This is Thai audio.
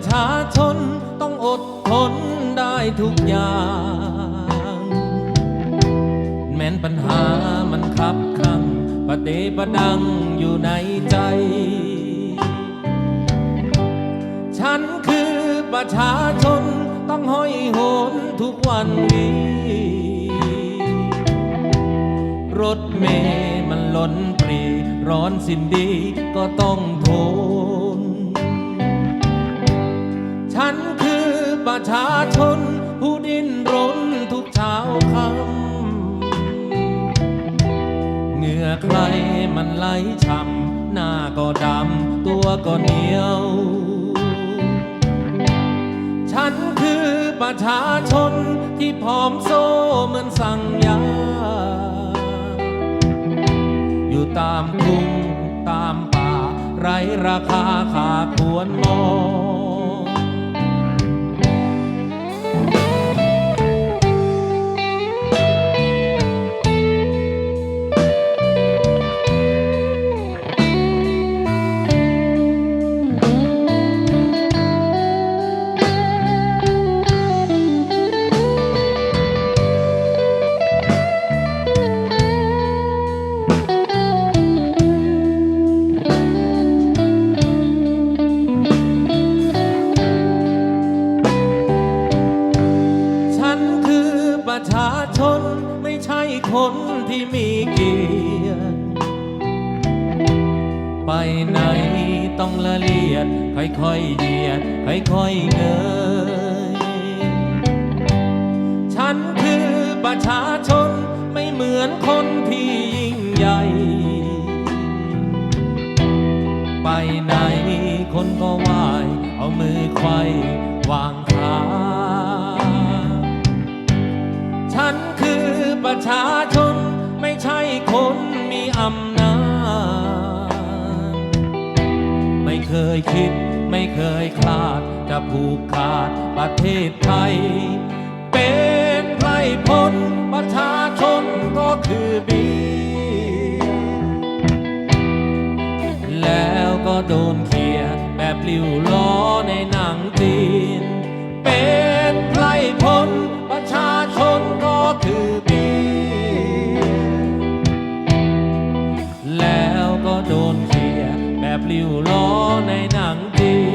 ประชาชนต้องอดทนได้ทุกอย่าง แม้นปัญหามันคับคังประเดประดังอยู่ในใจ ฉันคือประชาชนต้องห้อยโหนทุกวันนี้รถเมย์มันล้นปรี ร้อนสินดีก็ต้องโทร ประชาชน ผู้ดิ้นรนทุกเช้าค่ำเหงื่อใครมันไหลช่ำหน้าก็ดำตัวก็เหนียว ฉันคือประชาชนที่ผอมโซเหมือนสั่งยา อยู่ตามทุ่งตามป่า ไรราคาขาควรมอง ประชาชนไม่ใช่คนที่มีเกียรติ ไปไหนต้องละเลียด ค่อยๆเหยียด ค่อยๆเงย ฉันคือประชาชนไม่เหมือนคนที่ยิ่งใหญ่ ไปไหนคนก็ไหวเอามือไขว้วางขา ฉันคือประชาชน ไม่ใช่คนมีอำนาจ ไม่เคยคิดไม่เคยคลาด จะผูกขาดประเทศไทย เป็นไพรพลประชาชนก็คือบี แล้วก็โดนเขียแบบลิ้ว ลิ้วล้อในหนังจี